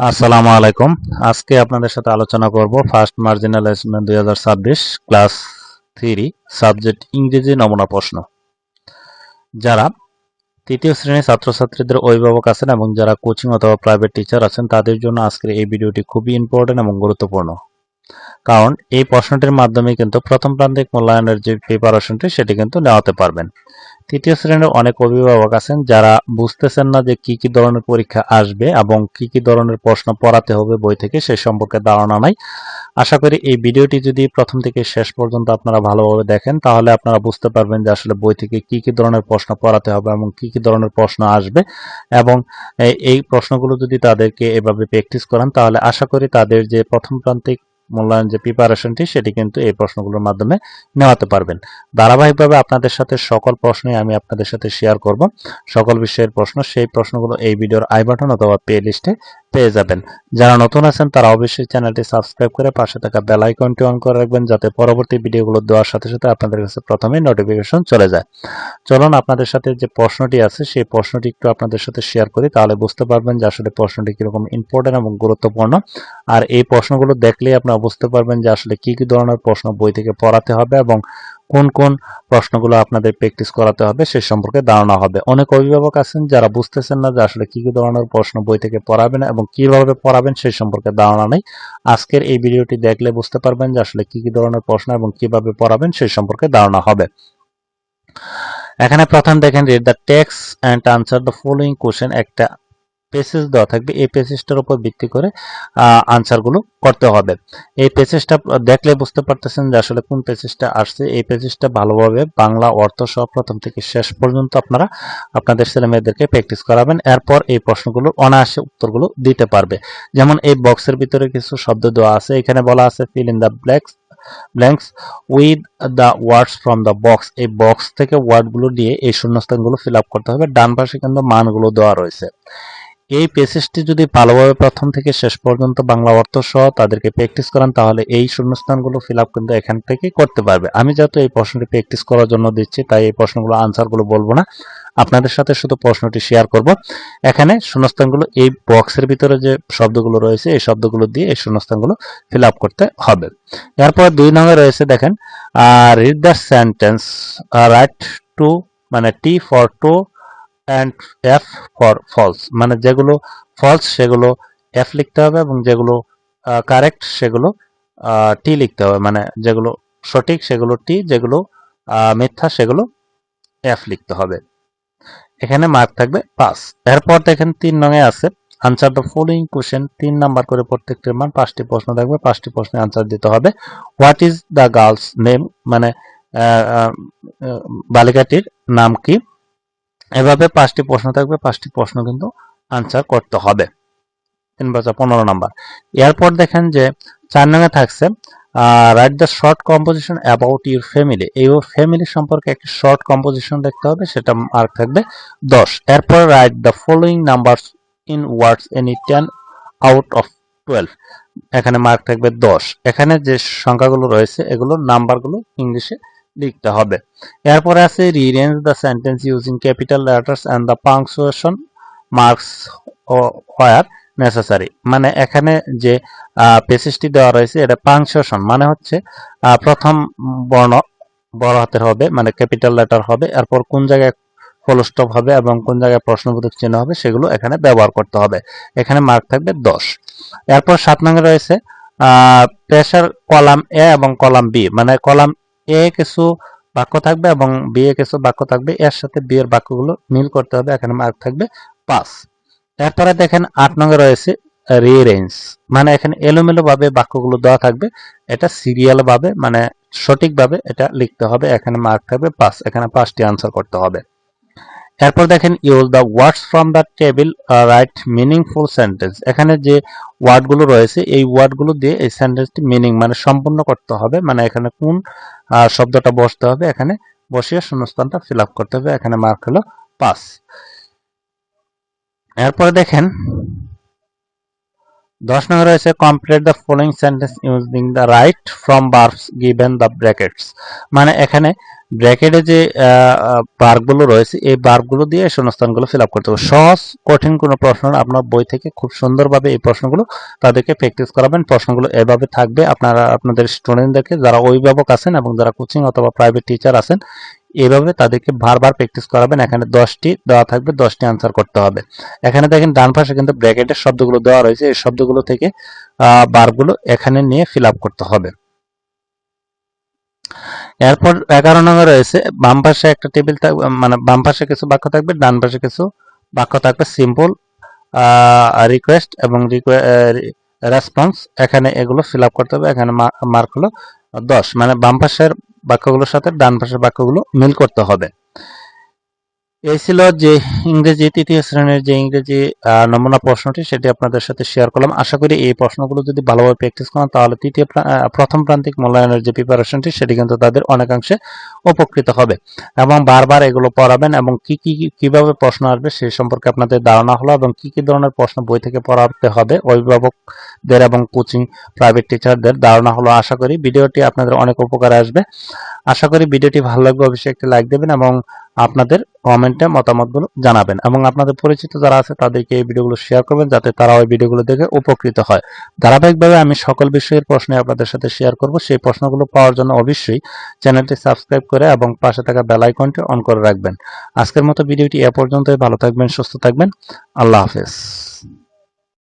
আসসালামু আলাইকুম। আজকে আপনাদের সাথে আলোচনা করব ফার্স্ট মার্জিনাল অ্যাসেসমেন্ট দুই হাজার ছাব্বিশ ক্লাস থ্রি সাবজেক্ট ইংরেজি নমুনা প্রশ্ন। যারা তৃতীয় শ্রেণির ছাত্রছাত্রীদের অভিভাবক আছেন এবং যারা কোচিং অথবা প্রাইভেট টিচার আছেন, তাদের জন্য আজকের এই ভিডিওটি খুবই ইম্পর্টেন্ট এবং গুরুত্বপূর্ণ। কারণ এই প্রশ্নটির মাধ্যমে কিন্তু প্রথম প্রান্তিক মূল্যায়নের যে প্রিপারেশনটি সেটি কিন্তু নেওয়াতে পারবেন। তৃতীয় শ্রেণির অনেক অভিভাবক আছেন যারা বুঝতেছেন না যে কি কি ধরনের পরীক্ষা আসবে এবং কি কি ধরনের প্রশ্ন পড়াতে হবে বই থেকে সে সম্পর্কে ধারণা নাই। আশা করি এই ভিডিওটি যদি প্রথম থেকে শেষ পর্যন্ত আপনারা ভালোভাবে দেখেন, তাহলে আপনারা বুঝতে পারবেন যে আসলে বই থেকে কি কি ধরনের প্রশ্ন পড়াতে হবে এবং কি কি ধরনের প্রশ্ন আসবে। এবং এই- প্রশ্নগুলো যদি তাদেরকে এভাবে প্র্যাকটিস করান, তাহলে আশা করি তাদের যে প্রথম প্রান্তিক মূল্যায়ন যে প্রিপারেশনটি সেটি কিন্তু এই প্রশ্নগুলোর মাধ্যমে নেওয়াতে পারবেন। ধারাবাহিকভাবে আপনাদের সাথে সকল প্রশ্নই আমি আপনাদের সাথে শেয়ার করব। সকল বিষয়ের প্রশ্ন, সেই প্রশ্নগুলো এই ভিডিওর আই বাটন অথবা প্লে লিস্টে পেয়ে যাবেন। যারা নতুন আছেন, তারা অবশ্যই চ্যানেলটি সাবস্ক্রাইব করে পাশে থাকা বেল আইকনটি অন করে রাখবেন, যাতে পরবর্তী ভিডিওগুলো দেওয়ার সাথে সাথে আপনাদের কাছে প্রথমেই নোটিফিকেশন চলে যায়। চলুন, আপনাদের সাথে যে প্রশ্নটি আছে, সেই প্রশ্নটি একটু আপনাদের সাথে শেয়ার করি, তাহলে বুঝতে পারবেন যে আসলে প্রশ্নটি কীরকম ইম্পর্টেন্ট এবং গুরুত্বপূর্ণ। আর এই প্রশ্নগুলো দেখলেই আপনারা বুঝতে পারবেন যে আসলে কি কি ধরনের প্রশ্ন বই থেকে পড়াতে হবে এবং কোন কোন প্রশ্নগুলো আপনাদের প্র্যাকটিস করাতে হবে সে সম্পর্কে ধারণা হবে। অনেক অভিভাবক আছেন যারা বুঝতেছেন না যে আসলে কি কি ধরনের প্রশ্ন বই থেকে পড়াবেন এবং কীভাবে পড়াবেন সেই সম্পর্কে ধারণা নেই। আজকের এই ভিডিওটি দেখলে বুঝতে পারবেন যে আসলে কি কি ধরনের প্রশ্ন এবং কীভাবে পড়াবেন সেই সম্পর্কে ধারণা হবে। এখানে প্রথম দেখেন read the text and answer the following question একটা পেসেজ দেওয়া থাকবে। এই পেসেজটার উপর ভিত্তি করে আনসারগুলো করতে হবে। এই পেসেজটা দেখলে বুঝতে পারতেছেন যে আসলে কোন পেসেজটা আসছে। এই পেসেজটা ভালোভাবে বাংলা অর্থ সহ প্রথম থেকে শেষ পর্যন্ত আপনারা আপনাদের ছেলে মেয়েদেরকে প্র্যাকটিস করাবেন। এরপর এই প্রশ্নগুলো, অনায়াসে উত্তরগুলো দিতে পারবে। যেমন এই বক্সের ভিতরে কিছু শব্দ দেওয়া আছে। এখানে বলা আছে fill in the blacks blanks with the words from the box এই বক্স থেকে ওয়ার্ডগুলো দিয়ে এই শূন্যস্থানগুলো ফিল আপ করতে হবে। ডান পাশে কিন্তু মানগুলো দেওয়া রয়েছে। এই পেসেজটি যদি ভালোভাবে প্রথম থেকে শেষ পর্যন্ত বাংলা অর্থ সহ তাদেরকে প্র্যাকটিস করান, তাহলে এই শূন্যস্থানগুলো ফিল আপ কিন্তু এখান থেকে করতে পারবে। আমি যেহেতু এই প্রশ্নটি প্র্যাকটিস করার জন্য দিচ্ছি, তাই এই প্রশ্নগুলো আনসারগুলো বলব না। আপনাদের সাথে শুধু প্রশ্নটি শেয়ার করব। এখানে শূন্যস্থানগুলো এই বক্সের ভিতরে যে শব্দগুলো রয়েছে, এই শব্দগুলো দিয়ে এই শূন্যস্থানগুলো ফিল আপ করতে হবে। এরপর দুই নম্বরে রয়েছে দেখেন read the sentence write true মানে T for true and F for false মানে যেগুলো ফলস সেগুলো এফ লিখতে হবে এবং যেগুলো কারেক্ট সেগুলো টি লিখতে হবে। মানে যেগুলো সঠিক, সেগুলো টি যেগুলো মিথ্যা, সেগুলো এফ লিখতে হবে। এখানে মার্ক থাকবে পাস এরপর দেখেন তিন নঙে আছে আনসার দ্য ফলোইং কোশ্চেন তিন নাম্বার করে প্রত্যেকটির মান পাঁচটি প্রশ্ন থাকবে, পাঁচটি প্রশ্নের আনসার দিতে হবে। What is the girl's name মানে বালিকাটির নাম কি? এভাবে পাঁচটি প্রশ্ন থাকবে, পাঁচটি প্রশ্ন কিন্তু আনসার করতে হবে। তিন বছর পনেরো নাম্বার। এরপর দেখেন যে চার নঙে থাকছে write the short composition about your family এই ফ্যামিলি সম্পর্কে একটি শর্ট কম্পোজিশন দেখতে হবে, সেটা মার্ক থাকবে দশ। এরপর write the following number in words any ten out of twelve এখানে মার্ক থাকবে দশ। এখানে যে সংখ্যাগুলো রয়েছে, এগুলো নাম্বারগুলো ইংলিশে লিখতে হবে। এরপরে আছে rearrange the sentence using capital letters and the punctuation marks where necessary মানে এখানে যে পেসেজটি দেওয়া রয়েছে, এটা পাংচুয়েশন মানে হচ্ছে প্রথম বর্ণ বড় হাতের হবে মানে ক্যাপিটাল লেটার হবে, এরপর কোন জায়গায় ফুল স্টপ হবে এবং কোন জায়গায় প্রশ্নবোধক চিহ্ন হবে, সেগুলো এখানে ব্যবহার করতে হবে। এখানে মার্ক থাকবে দশ। এরপর সাত নঙ্গে রয়েছে প্রেশার কলাম এ এবং কলাম বি মানে কলাম এ কিছু বাক্য থাকবে এবং বি এ কিছু বাক্য থাকবে। এর সাথে বি এর বাক্যগুলো মিল করতে হবে, এখানে মার্ক থাকবে পাঁচ। এরপরে দেখেন আট নঙ্গে রয়েছে রিরেঞ্জ মানে এখানে এলোমেলো ভাবে বাক্যগুলো দেওয়া থাকবে। এটা সিরিয়াল ভাবে মানে সঠিকভাবে এটা লিখতে হবে, এখানে মার্ক থাকবে পাঁচ, এখানে পাঁচটি আনসার করতে হবে। এরপর দেখেন use the words from the table write meaningful sentence এখানে যে ওয়ার্ডগুলো রয়েছে, এই ওয়ার্ডগুলো দিয়ে এই সেন্টেন্সটি মিনিং মানে সম্পূর্ণ করতে হবে। মানে এখানে কোন শব্দটা বসতে হবে, এখানে বসিয়ে শূন্যস্থানটা ফিল আপ করতে হবে। এখানে মার্ক হলো পাস এরপরে দেখেন, দশ নম্বর রয়েছে complete the following sentence using the right form verbs given the brackets মানে এখানে ব্র্যাকেটে যে বার্কগুলো রয়েছে, এই বার্কগুলো দিয়ে শূন্যস্থানগুলো ফিল আপ করতে হবে। সহজ, কঠিন কোনো প্রশ্ন আপনার বই থেকে খুব সুন্দরভাবে এই প্রশ্নগুলো তাদেরকে প্র্যাকটিস করাবেন। প্রশ্নগুলো এভাবে থাকবে। আপনারা, আপনাদের স্টুডেন্টদেরকে যারা অভিভাবক আছেন এবং যারা কোচিং অথবা প্রাইভেট টিচার আছেন, এভাবে তাদেরকে বারবার প্র্যাকটিস করাবেন। এখানে দশটি দেওয়া থাকবে, দশটি আনসার করতে হবে। এখানে দেখেন, ডান পাশে কিন্তু ব্র্যাকেটের শব্দগুলো দেওয়া রয়েছে। এই শব্দগুলো থেকে বারগুলো এখানে নিয়ে ফিল আপ করতে হবে। এরপর এগারো নম্বর রয়েছে, বাম পাশে একটা টেবিল থাকবে মানে বাম পাশে কিছু বাক্য থাকবে, ডান পাশে কিছু বাক্য থাকবে সিম্পল রিকোয়েস্ট এবং রেসপন্স এখানে এগুলো ফিল আপ করতে হবে, এখানে মার্ক হলো দশ মানে বাম পাশের বাক্যগুলোর সাথে ডান পাশের বাক্যগুলো মিল করতে হবে। এই ছিল যে ইংরেজি তৃতীয় শ্রেণির যে ইংরেজি নমুনা প্রশ্নটি, সেটি আপনাদের সাথে শেয়ার করলাম। আশা করি এই প্রশ্নগুলো যদি ভালোভাবে প্র্যাকটিস করেন, তাহলে তৃতীয় প্রা- প্রথম প্রান্তিক মূল্যায়নের যে প্রিপারেশনটি সেটি কিন্তু তাদের অনেকাংশে উপকৃত হবে। এবং বারবার এগুলো পড়াবেন এবং কি, কি- কীভাবে প্রশ্ন আসবে সেই সম্পর্কে আপনাদের ধারণা হলো এবং কি কি ধরনের প্রশ্ন বই থেকে পড়াতে হবে, অভিভাবকদের এবং কোচিং প্রাইভেট টিচারদের ধারণা হলো আশা করি। ভিডিওটি আপনাদের অনেক উপকারে আসবে। আশা করি ভিডিওটি ভালো লাগবে, অবশ্যই একটি লাইক দেবেন এবং আপনাদের কমেন্টে মতামতগুলো জানাবেন এবং আপনাদের পরিচিত যারা আছে তাদেরকে এই ভিডিওগুলো শেয়ার করবেন যাতে তারা ওই ভিডিওগুলো দেখে উপকৃত হয়। ধারাবাহিকভাবে আমি সকল বিষয়ের প্রশ্ন আপনাদের সাথে শেয়ার করব। সেই প্রশ্নগুলো পাওয়ার জন্য অবশ্যই চ্যানেলটি সাবস্ক্রাইব করে এবং পাশে থাকা বেল আইকনটি অন করে রাখবেন। আজকের মতো ভিডিওটি এ পর্যন্তই। ভালো থাকবেন, সুস্থ থাকবেন। আল্লাহ হাফেজ।